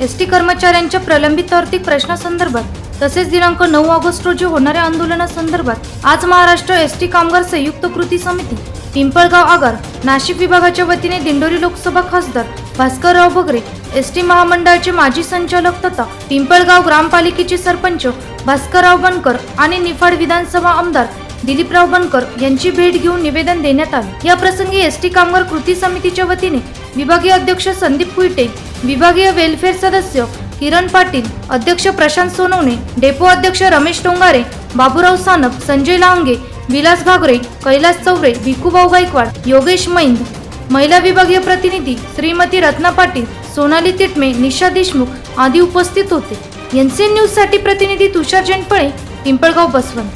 S T कर्मचाऱ्यांच्या प्रलंबित आर्थिक प्रश्नासंदर्भात तसेच दिनांक नऊ ऑगस्ट रोजी होणाऱ्या आंदोलनासंदर्भात आज महाराष्ट्र एस टी कामगार संयुक्त कृती समिती पिंपळगाव आगार नाशिक विभागाच्या वतीने दिंडोरी लोकसभा खासदार भास्करराव बगरे एस टी महामंडळाचे माजी संचालक तथा पिंपळगाव ग्रामपालिकेचे सरपंच भास्करराव बनकर आणि निफाड विधानसभा आमदार दिलीपराव बनकर यांची भेट घेऊन निवेदन देण्यात आले. या प्रसंगी एस टी कामगार कृती समितीच्या वतीने विभागीय अध्यक्ष संदीप कुईटे विभागीय वेलफेअर सदस्य किरण पाटील अध्यक्ष प्रशांत सोनवणे डेपो अध्यक्ष रमेश टोंगारे बाबूराव सानप संजय लांगे विलास घागरे कैलास चौरे भिकूभाऊ गायकवाड योगेश मैंद. महिला विभागीय प्रतिनिधी श्रीमती रत्ना पाटील सोनाली तिटमे निशा देशमुख आदी उपस्थित होते. एन न्यूजसाठी प्रतिनिधी तुषार जेनपळे पिंपळगाव बसवंत.